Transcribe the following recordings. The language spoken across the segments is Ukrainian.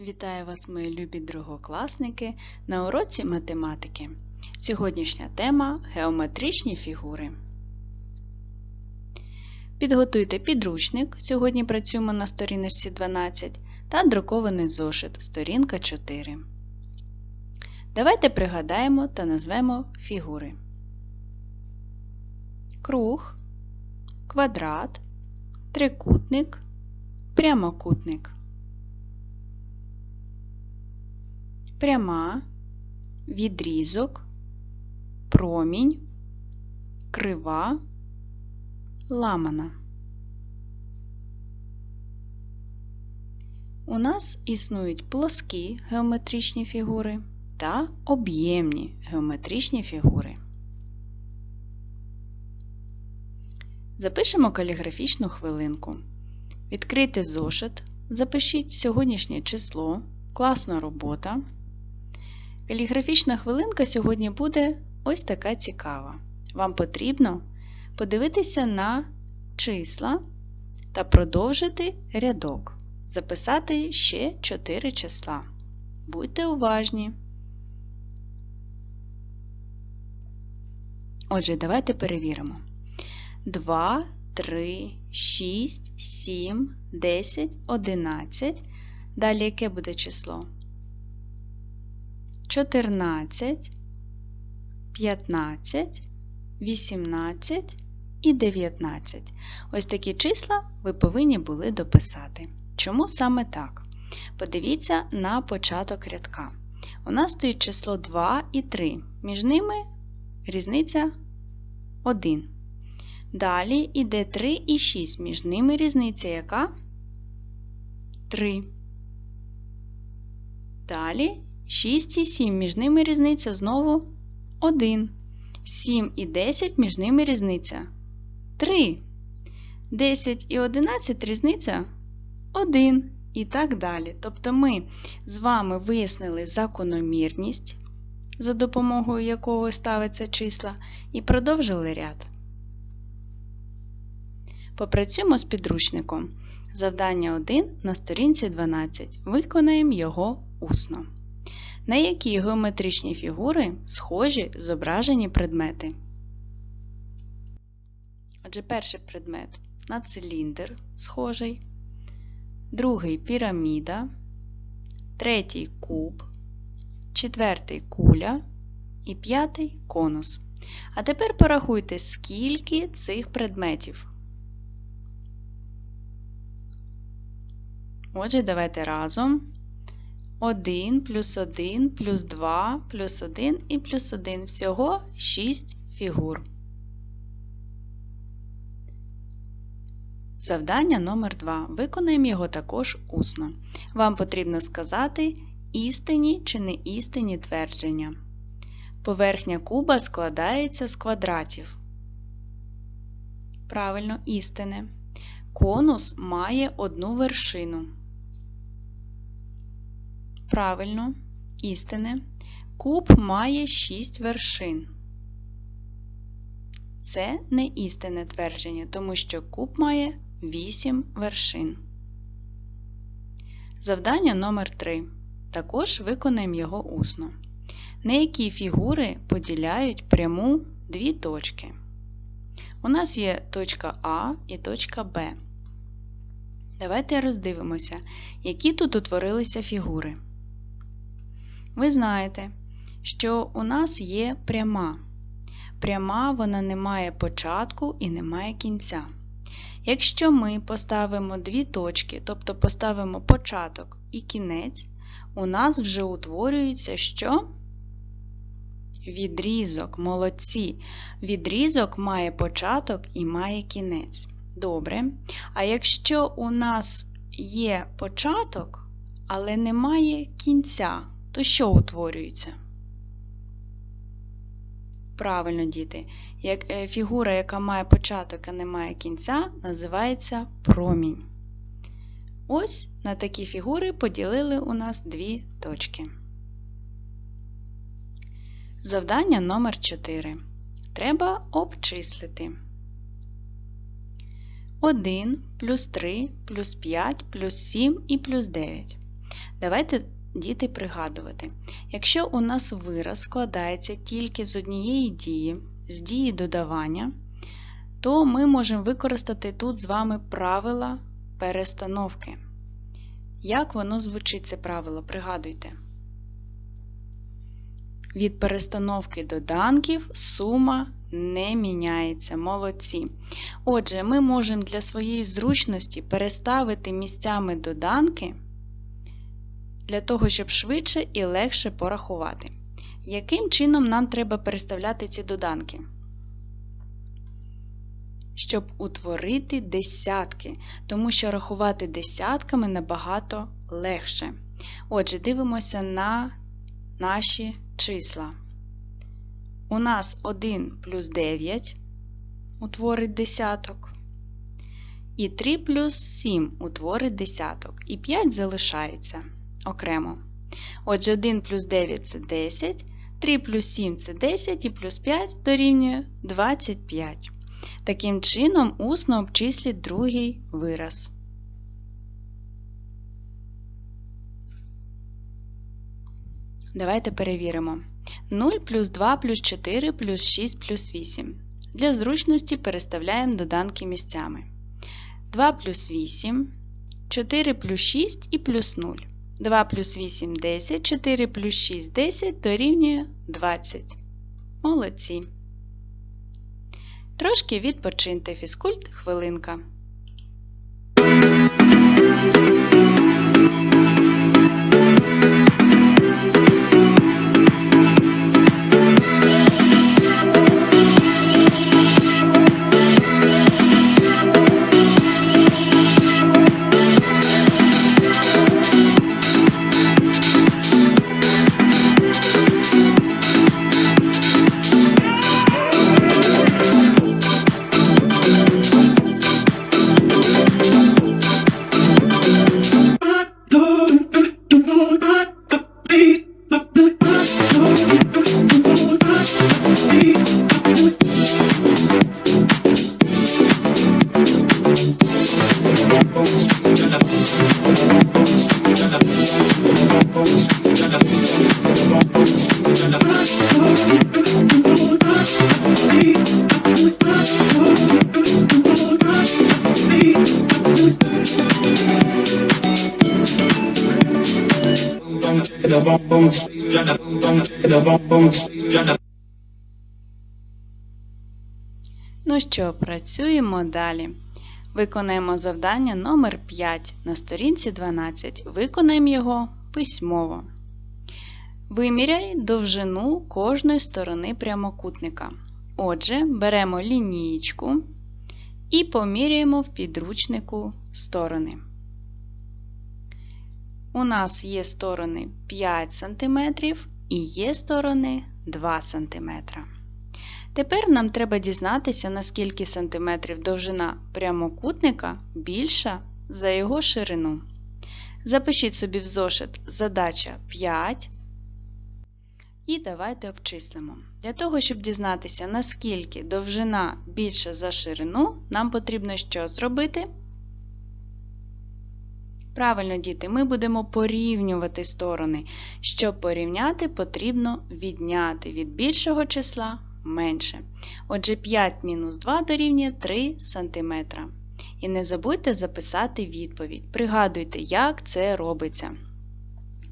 Вітаю вас, мої любі другокласники, на уроці математики. Сьогоднішня тема геометричні фігури. Підготуйте підручник. Сьогодні працюємо на сторіночці 12 та друкований зошит, сторінка 4. Давайте пригадаємо та назвемо фігури: круг, квадрат, трикутник, прямокутник. Пряма, відрізок, промінь, крива, ламана. У нас існують плоскі геометричні фігури та об'ємні геометричні фігури. Запишемо каліграфічну хвилинку. Відкрийте зошит, запишіть сьогоднішнє число, класна робота. Каліграфічна хвилинка сьогодні буде ось така цікава. Вам потрібно подивитися на числа та продовжити рядок. Записати ще 4 числа. Будьте уважні. Отже, давайте перевіримо. 2, 3, 6, 7, 10, 11. Далі яке буде число? 14, 15, 18 і 19. Ось такі числа ви повинні були дописати. Чому саме так? Подивіться на початок рядка. У нас стоїть число 2 і 3. Між ними різниця 1. Далі йде 3 і 6. Між ними різниця яка? 3. Далі 6 і 7 між ними різниця знову 1. 7 і 10 між ними різниця 3. 10 і 11 різниця 1. І так далі. Тобто ми з вами вияснили закономірність, за допомогою якого ставиться числа, і продовжили ряд. Попрацюємо з підручником. Завдання 1 на сторінці 12. Виконаємо його усно. На які геометричні фігури схожі зображені предмети? Отже, перший предмет на циліндр схожий, другий піраміда, третій куб, четвертий куля і п'ятий конус. А тепер порахуйте, скільки цих предметів. Отже, давайте разом. 1 плюс 1 плюс 2 плюс 1 і плюс 1. Всього 6 фігур. Завдання номер 2 Виконуємо його також усно. Вам потрібно сказати істинні чи неістинні твердження. Поверхня куба складається з квадратів. Правильно, істине. Конус має одну вершину. Правильно, істине. Куб має 6 вершин. Це не істинне твердження, тому що куб має 8 вершин. Завдання номер 3 Також виконаємо його усно. На які фігури поділяють пряму дві точки. У нас є точка А і точка Б. Давайте роздивимося, які тут утворилися фігури. Ви знаєте, що у нас є пряма. Пряма вона не має початку і не має кінця. Якщо ми поставимо дві точки, тобто поставимо початок і кінець, у нас вже утворюється що? Відрізок, молодці. Відрізок має початок і має кінець. Добре. А якщо у нас є початок, але немає кінця, то що утворюється? Правильно, діти, як е, фігура, яка має початок, а не має кінця, називається промінь. Ось на такі фігури поділили у нас дві точки. Завдання номер 4. Треба обчислити. 1 плюс 3 плюс 5 плюс 7 і плюс 9. Давайте, діти, пригадувати. Якщо у нас вираз складається тільки з однієї дії, з дії додавання, то ми можемо використати тут з вами правила перестановки. Як воно звучить це правило? Пригадуйте. Від перестановки доданків сума не міняється. Молодці. Отже, ми можемо для своєї зручності переставити місцями доданки для того, щоб швидше і легше порахувати. Яким чином нам треба переставляти ці доданки? Щоб утворити десятки, тому що рахувати десятками набагато легше. Отже, дивимося на наші числа. У нас 1 плюс 9 утворить десяток. І 3 плюс 7 утворить десяток. І 5 залишається окремо. Отже, 1 плюс 9 це 10, 3 плюс 7 це 10 і плюс 5 дорівнює 25. Таким чином, усно обчисліть другий вираз. Давайте перевіримо. 0 плюс 2 плюс 4 плюс 6 плюс 8. Для зручності переставляємо доданки місцями. 2 плюс 8, 4 плюс 6 і плюс 0. 2 плюс 8 10, 4 плюс 6 10 дорівнює 20. Молодці. Трошки відпочиньте фізкульт хвилинка. Ну що, працюємо далі. Виконаємо завдання номер 5 на сторінці 12. Виконаємо його письмово. Виміряй довжину кожної сторони прямокутника. Отже, беремо лінієчку і поміряємо в підручнику сторони. У нас є сторони 5 см і є сторони 2 см. Тепер нам треба дізнатися, наскільки сантиметрів довжина прямокутника більша за його ширину. Запишіть собі в зошит задача 5. І давайте обчислимо. Для того, щоб дізнатися, наскільки довжина більша за ширину, нам потрібно що зробити? Правильно, діти, ми будемо порівнювати сторони. Щоб порівняти, потрібно відняти від більшого числа менше. Отже, 5 мінус 2 дорівнює 3 см. І не забудьте записати відповідь. Пригадуйте, як це робиться.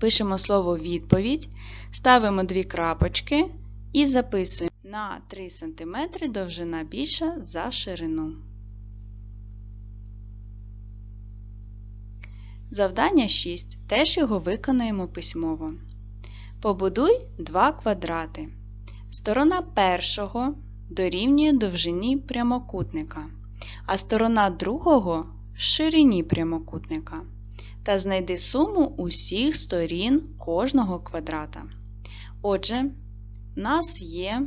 Пишемо слово відповідь, ставимо дві крапочки і записуємо на 3 см довжина більша за ширину. Завдання 6. Теж його виконаємо письмово. Побудуй два квадрати. Сторона першого дорівнює довжині прямокутника, а сторона другого в ширині прямокутника. Та знайди суму усіх сторін кожного квадрата. Отже, в нас є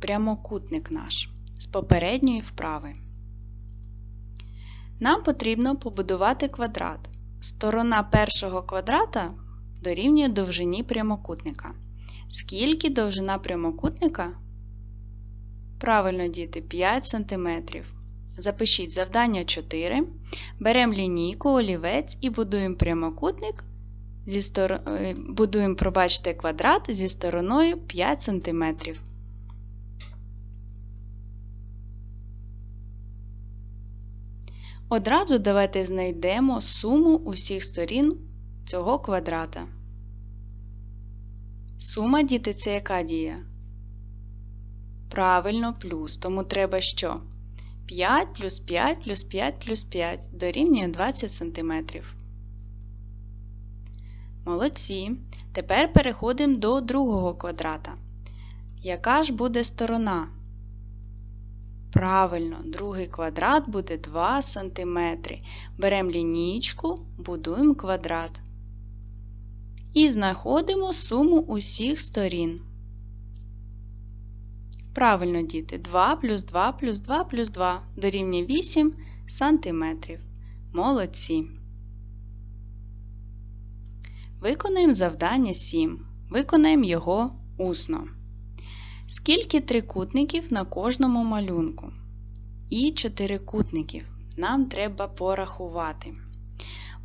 прямокутник наш з попередньої вправи. Нам потрібно побудувати квадрат. Сторона першого квадрата дорівнює довжині прямокутника. Скільки довжина прямокутника? Правильно, діти, 5 см. Запишіть завдання 4. Беремо лінійку, олівець і будуємо прямокутник зі стор... е, будуємо, пробачте, квадрат зі стороною 5 см. Одразу давайте знайдемо суму усіх сторін цього квадрата. Сума, діти, це яка дія? Правильно, плюс. Тому треба що? 5 плюс 5 плюс 5 плюс 5 дорівнює 20 см. Молодці. Тепер переходимо до другого квадрата. Яка ж буде сторона? Правильно, другий квадрат буде 2 см. Беремо лінійку, будуємо квадрат. І знаходимо суму усіх сторін. Правильно, діти, 2 плюс 2 плюс 2 плюс 2 дорівнює 8 см. Молодці. Виконаємо завдання 7. Виконаємо його усно. Скільки трикутників на кожному малюнку? І чотирикутників нам треба порахувати.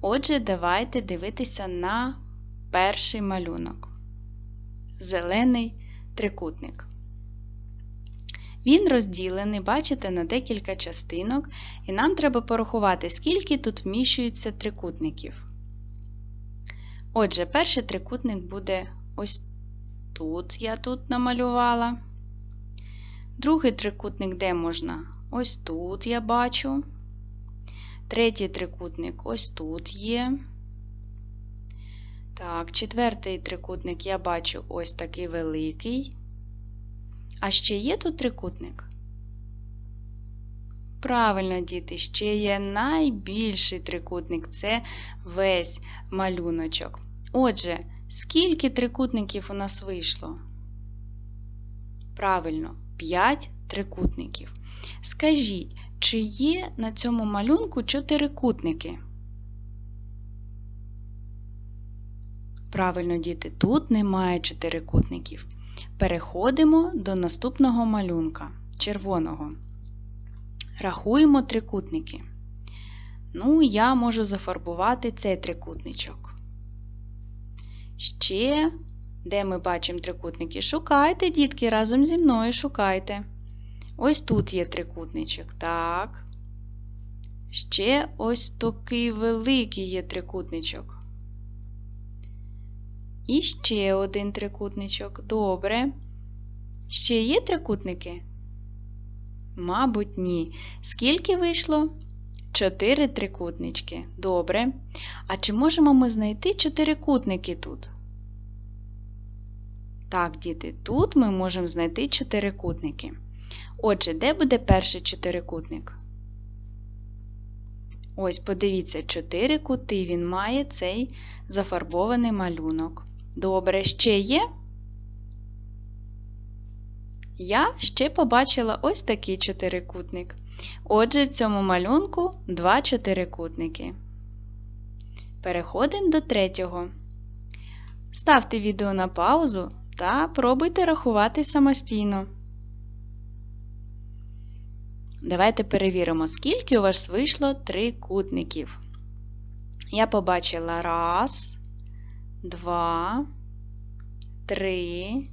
Отже, давайте дивитися на перший малюнок. Зелений трикутник. Він розділений, бачите, на декілька частинок, і нам треба порахувати, скільки тут вміщується трикутників. Отже, перший трикутник буде ось тут я тут намалювала. Другий трикутник де можна? Ось тут я бачу. Третій трикутник ось тут є. Так, четвертий трикутник я бачу ось такий великий. А ще є тут трикутник? Правильно, діти, ще є найбільший трикутник це весь малюночок. Отже, скільки трикутників у нас вийшло? Правильно, 5 трикутників. Скажіть, чи є на цьому малюнку чотирикутники? Правильно, діти, тут немає чотирикутників. Переходимо до наступного малюнка червоного. Рахуємо трикутники. Ну, я можу зафарбувати цей трикутничок. Ще, де ми бачимо трикутники? Шукайте, дітки, разом зі мною шукайте. Ось тут є трикутничок. Так. Ще ось такий великий є трикутничок. І ще один трикутничок. Добре. Ще є трикутники? Мабуть, ні. Скільки вийшло? Чотири трикутнички. Добре. А чи можемо ми знайти чотирикутники тут? Так, діти, тут ми можемо знайти чотирикутники. Отже, де буде перший чотирикутник? Ось, подивіться, чотири кути він має цей зафарбований малюнок. Добре, ще є? Я ще побачила ось такий чотирикутник. Отже, в цьому малюнку два чотирикутники. Переходимо до третього. Ставте відео на паузу та пробуйте рахувати самостійно. Давайте перевіримо, скільки у вас вийшло трикутників. Я побачила раз, два, три,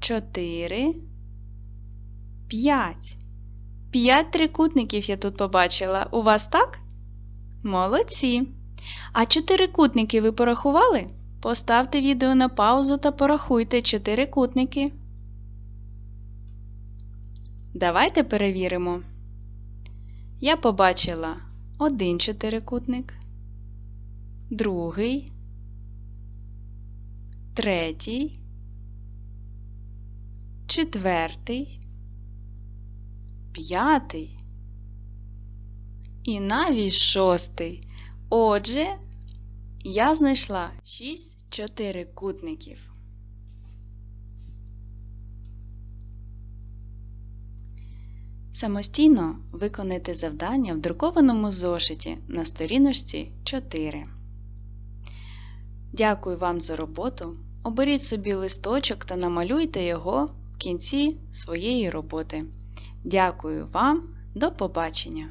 чотири, п'ять. П'ять трикутників я тут побачила. У вас так? Молодці. А чотирикутники ви порахували? Поставте відео на паузу та порахуйте чотирикутники. Давайте перевіримо. Я побачила один чотирикутник, другий, третій, четвертий, п'ятий і навіть шостий. Отже, я знайшла шість чотирикутників. Самостійно виконайте завдання в друкованому зошиті на сторіночці 4. Дякую вам за роботу. Оберіть собі листочок та намалюйте його в кінці своєї роботи. Дякую вам, до побачення!